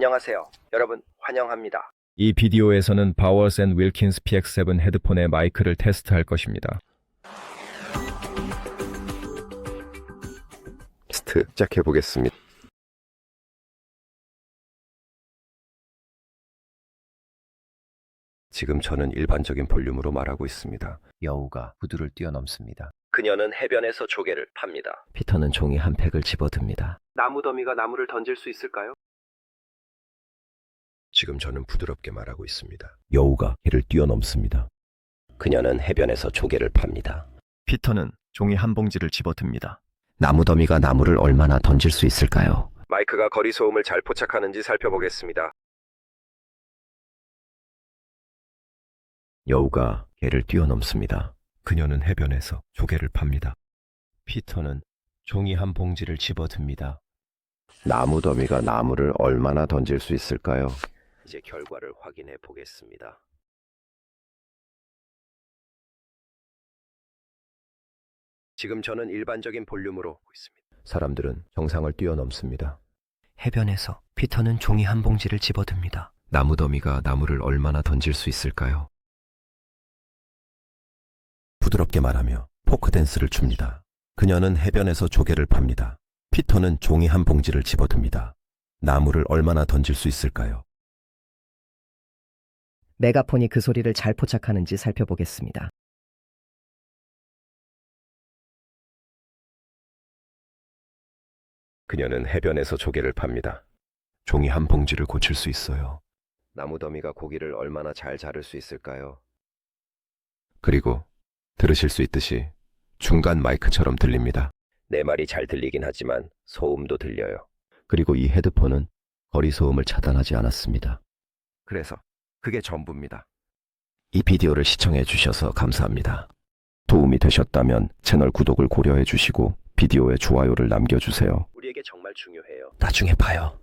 안녕하세요. 여러분 환영합니다. 이 비디오에서는 바워스 앤 윌킨스 PX7 헤드폰의 마이크를 테스트할 것입니다. 테스트 시작해 보겠습니다. 지금 저는 일반적인 볼륨으로 말하고 있습니다. 여우가 구두를 뛰어넘습니다. 그녀는 해변에서 조개를 팝니다. 피터는 종이 한 팩을 집어듭니다. 나무 더미가 나무를 던질 수 있을까요? 지금 저는 부드럽게 말하고 있습니다. 여우가 해를 뛰어넘습니다. 그녀는 해변에서 조개를 팝니다. 피터는 종이 한 봉지를 집어듭니다. 나무 더미가 나무를 얼마나 던질 수 있을까요? 마이크가 거리 소음을 잘 포착하는지 살펴보겠습니다. 여우가 개를 뛰어넘습니다. 그녀는 해변에서 조개를 팝니다. 피터는 종이 한 봉지를 집어듭니다. 나무 더미가 나무를 얼마나 던질 수 있을까요? 이제 결과를 확인해 보겠습니다. 지금 저는 일반적인 볼륨으로 하고 있습니다. 사람들은 정상을 뛰어넘습니다. 해변에서 피터는 종이 한 봉지를 집어듭니다. 나무 더미가 나무를 얼마나 던질 수 있을까요? 부드럽게 말하며 포크 댄스를 춥니다. 그녀는 해변에서 조개를 팝니다. 피터는 종이 한 봉지를 집어듭니다. 나무를 얼마나 던질 수 있을까요? 메가폰이 그 소리를 잘 포착하는지 살펴보겠습니다. 그녀는 해변에서 조개를 팝니다. 종이 한 봉지를 고칠 수 있어요. 나무 더미가 고기를 얼마나 잘 자를 수 있을까요? 그리고 들으실 수 있듯이 중간 마이크처럼 들립니다. 내 말이 잘 들리긴 하지만 소음도 들려요. 그리고 이 헤드폰은 거리 소음을 차단하지 않았습니다. 그래서 그게 전부입니다. 이 비디오를 시청해 주셔서 감사합니다. 도움이 되셨다면 채널 구독을 고려해 주시고 비디오에 좋아요를 남겨주세요. 우리에게 정말 중요해요. 나중에 봐요.